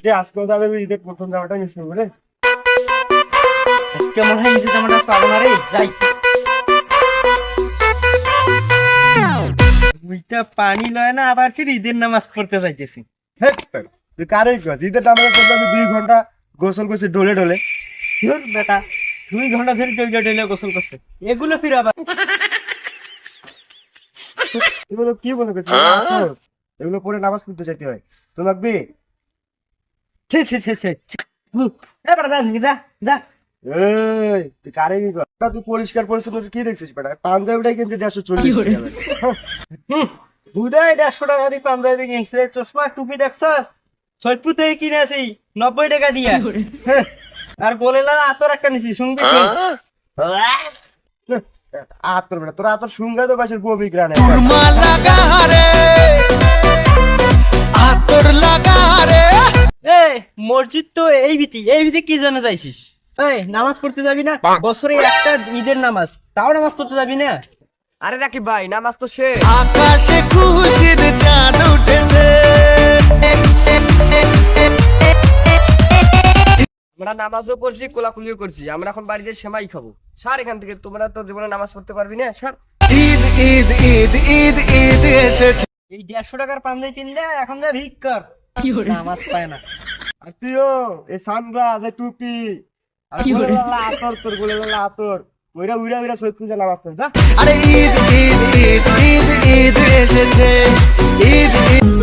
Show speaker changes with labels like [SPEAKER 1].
[SPEAKER 1] ঈদে আজকেও যাবে ঈদের প্রথম জামাটা মিস করব রে।
[SPEAKER 2] আজকে মনে হয় ঈদের জামাটা পাবো না রে যাই। বুঝতে পানি লয় না আবার কি ঈদের নামাজ পড়তে
[SPEAKER 1] তুই কারে ঈদের নামাজের পর আমি দুই ঘণ্টা গোসল করছি ডলে ডলে
[SPEAKER 2] ধুর বেটা দুই ঘণ্টা ধরে টইলে গোসল করছে। এগুলো ফির আবার
[SPEAKER 1] এগুলো কি মনে করছিস এগুলো পরে নামাজ পড়তে চাইতে হয়। তো লাগবে
[SPEAKER 2] ছি ছি ছি ছি। এ বেটা যা যা যা।
[SPEAKER 1] এই তুই কারে কি কর? তুই পরিষ্কার পরিচ্ছন্ন কি দেখছিস বেটা? পাঞ্জাবিটাই কিনছে দেড়শো চল্লিশ টাকা।
[SPEAKER 2] দেড়শো টাকা দিয়ে পাঞ্জাবি কিনছে। চশমা টুপি দেখছস? সৈদপুর থেকে কিনে আসি নব্বই টাকা দিয়া। আর বলে না আতর একটা নিছি শুনবি শুন।
[SPEAKER 1] আতর বেটা তোর আতর শুনলে তো বাসের বমি গ্রানে।
[SPEAKER 2] মসজিদ তো এই ভীতি এই ভীতি কি জন্য চাইছিস এই নামাজ পড়তে যাবি না? বছরে একটা ঈদের নামাজ তাও নামাজ পড়তে যাবি না?
[SPEAKER 3] আরে রাকিব ভাই নামাজ তো শেষ।
[SPEAKER 4] আকাশে খুশির চাঁদ উঠেছে।
[SPEAKER 3] আমরা নামাজও করছি কোলাকুলিও করছি। আমরা এখন বাড়িতে সেমাই খাব। সার এখান থেকে তোমরা তো জীবনে নামাজ পড়তে পারবি না সার
[SPEAKER 4] ঈদ ঈদ ঈদ ঈদ ঈদ এসেছে।
[SPEAKER 2] এই দেড়শো টাকার পাঞ্জাবি কিনলে এখন যা ভিক কর? নামাজ পায় না।
[SPEAKER 1] আর তুইও এই সানগ্লাস এই টুপি। আর বলে আতর তোর বলে আতর। ওইরা উইরা উইরা সৈয়দ পূজা নামাজ পড় যা।
[SPEAKER 4] আরে ঈদ ঈদ ঈদ ঈদ ঈদ এসেছে। ঈদ ঈদ।